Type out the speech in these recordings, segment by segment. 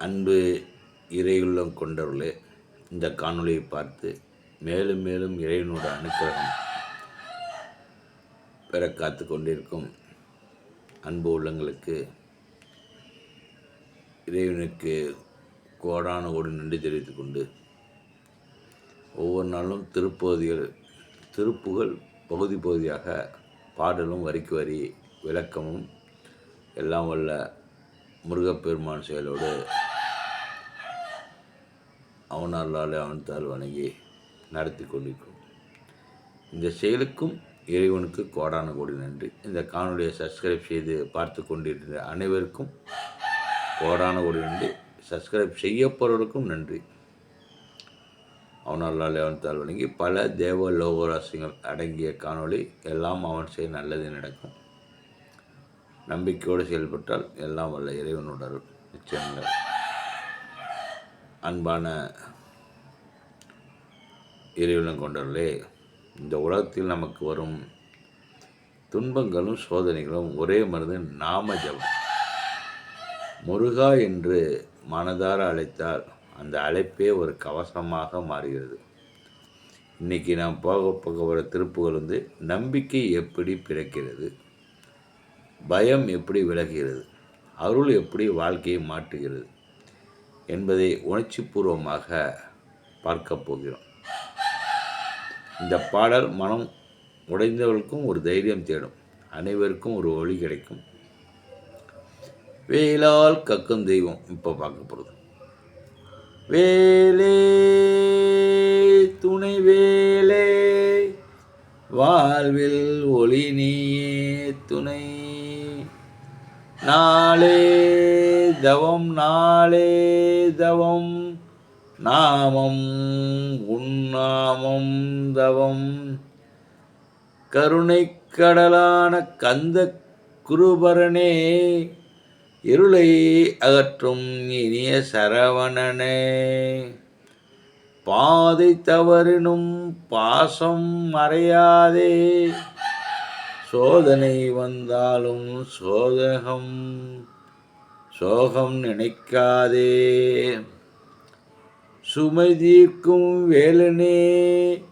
அன்பு இறையுள்ளம் கொண்டவர்களே இந்த காணொளியை பார்த்து மேலும் மேலும் இறைவனோட அனுக்கிரகம் பெற காத்து கொண்டிருக்கும் அன்பு உள்ளங்களுக்கு இறைவனுக்கு கோடான கோடி நன்றி தெரிவித்துக் கொண்டு ஒவ்வொரு நாளும் திருப்பகுதிகள் திருப்புகள் பகுதி பகுதியாக பாடலும் வரிக்கு வரி விளக்கமும் எல்லாம் வல்ல முருகப்பெருமான் செயலோடு அவனாலால் அவன் தாள் வணங்கி நடத்தி கொண்டிருக்கும். இந்த செயலுக்கும் இறைவனுக்கு கோடான கோடி நன்றி. இந்த காணொலியை சப்ஸ்கிரைப் செய்து பார்த்து கொண்டிருந்த அனைவருக்கும் கோடான கோடி நன்றி. சப்ஸ்கிரைப் செய்யப்போறவருக்கும் நன்றி. அவனால் அவன் தாள் வணங்கி பல தேவ லோகராசிகள் அடங்கிய காணொளி எல்லாம் அவன் செய்ய நல்லது நடக்கும். நம்பிக்கையோடு செயல்பட்டால் எல்லாம் வல்ல இறைவனுடன் நிச்சயங்கள் அன்பான இறைவனம் கொண்டவர்களே இந்த உலகத்தில் நமக்கு வரும் துன்பங்களும் சோதனைகளும் ஒரே மருந்து நாம ஜபம். முருகா என்று மனதார அழைத்தால் அந்த அழைப்பே ஒரு கவசமாக மாறுகிறது. இன்றைக்கி நாம் போக போக வர திருப்புகள் வந்து நம்பிக்கை எப்படி பிறக்கிறது? பயம் எப்படி விலகுகிறது? அருள் எப்படி வாழ்க்கையை மாற்றுகிறது? என்பதை உணர்ச்சிபூர்வமாக பார்க்க போகிறோம். இந்த பாடல் மனம் உடைந்தவர்களுக்கும் ஒரு தைரியம் தேடும். அனைவருக்கும் ஒரு ஒளி கிடைக்கும். வேலால் கக்கும் தெய்வம் இப்போ பார்க்க போகிறது வேலே துணை வேலே வாழ்வில் ஒளி நீயே துணை. நாளே தவம் நாளே தவம். நாமம் உன்னாமம் தவம். கருணை கடலான கந்த குருபரனே இருளை அகற்றும் இனிய சரவணனே. பாதை தவறினும் பாசம் மறையாதே. சோதனை வந்தாலும் சோதகம். சோகம் நினைக்காதே. சுமை தீர்க்கும் வேலனே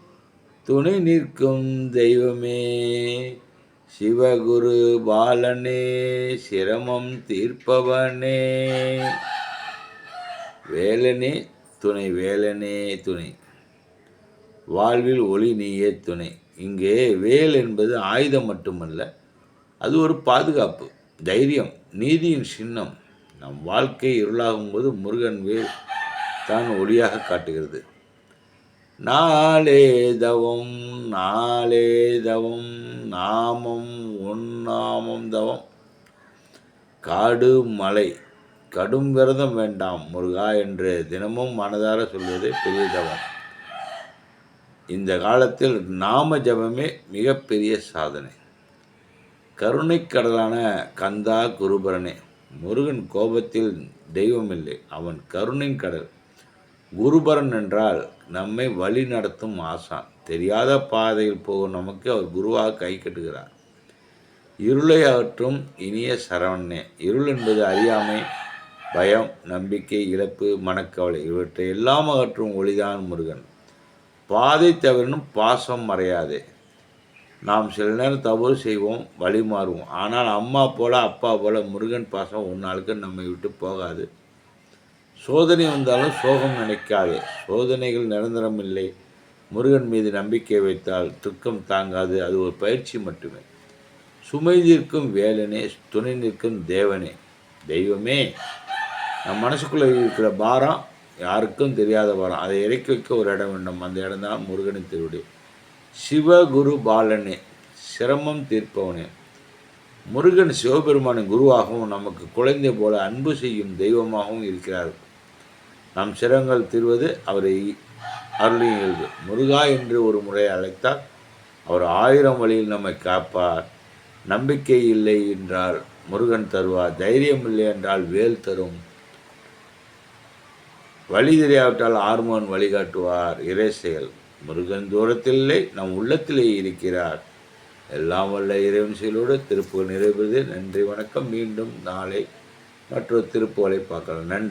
துணை நிற்கும் தெய்வமே. சிவகுரு பாலனே சிரமம் தீர்ப்பவனே. வேலனே துணை வேலனே துணை. வாழ்வில் ஒளி நீயே துணை. இங்கே வேல் என்பது ஆயுதம் மட்டுமல்ல அது ஒரு பாதுகாப்பு தைரியம் நீதியின் சின்னம். நம் வாழ்க்கை இருளாகும் போது முருகன் வேல் தான் ஒளியாக காட்டுகிறது. நாளே தவம் நாளே தவம் நாமம் உன்னாமம் தவம். காடு மலை கடும் விரதம் வேண்டாம் முருகா என்று தினமும் மனதார சொல்வது பெரிய தவம். இந்த காலத்தில் நாம ஜபமே மிகப்பெரிய சாதனை. கருணைக்கடலான கந்தா குருபரனே முருகன் கோபத்தில் தெய்வமில்லை. அவன் கருணின் கடல். குருபரன் என்றால் நம்மை வழி நடத்தும் ஆசான். தெரியாத பாதையில் போகும் நமக்கு அவர் குருவாக கை கட்டுகிறார். இருளை அகற்றும் இனிய சரவணனே. இருள் என்பது அறியாமை பயம் நம்பிக்கை இழப்பு மனக்கவலை. இவற்றை எல்லாம் அகற்றும் ஒளிதான் முருகன். பாதை தவிரனும் பாசம் மறையாதே. நாம் சில நேரம் தவறு செய்வோம் வழி மாறுவோம். ஆனால் அம்மா போல் அப்பா போல் முருகன் பாசம் ஒரு நாளுக்கு நம்மை விட்டு போகாது. சோதனை வந்தாலும் சோகம் நினைக்காதே. சோதனைகள் நிரந்தரம் இல்லை. முருகன் மீது நம்பிக்கை வைத்தால் துக்கம் தாங்காது. அது ஒரு பயிற்சி மட்டுமே. சுமை நிற்கும் வேலனே துணை நிற்கும் தேவனே. தெய்வமே நம் மனசுக்குள்ளே இருக்கிற பாரம் யாருக்கும் தெரியாத பாரம். அதை இறக்கி வைக்க ஒரு இடம் வேண்டும். அந்த இடம் தான் முருகனின் திருவிடி. சிவகுரு பாலனே சிரமம் தீர்ப்பவனே. முருகன் சிவபெருமானின் குருவாகவும் நமக்கு குழந்தை போல அன்பு செய்யும் தெய்வமாகவும் இருக்கிறார். நம் சிரங்கள் தீர்வது அவரை அருளின் இயல்பு. முருகா என்று ஒரு முறை அழைத்தால் அவர் ஆயிரம் வழியில் நம்மை காப்பார். நம்பிக்கை இல்லை என்றால் முருகன் தருவார். தைரியம் இல்லை என்றால் வேல் தரும். வழி தெரியாவிட்டால் ஆர்மோன் வழிகாட்டுவார். இறை செயல். முருகன் தூரத்தில் இல்லை நம் உள்ளத்திலே இருக்கிறார். எல்லாம் வல்ல இறைவன்சியலோடு திருப்புகள் நிறைவுறது நன்றி வணக்கம். மீண்டும் நாளை மற்றொரு திருப்புகளை பார்க்கலாம். நன்றி.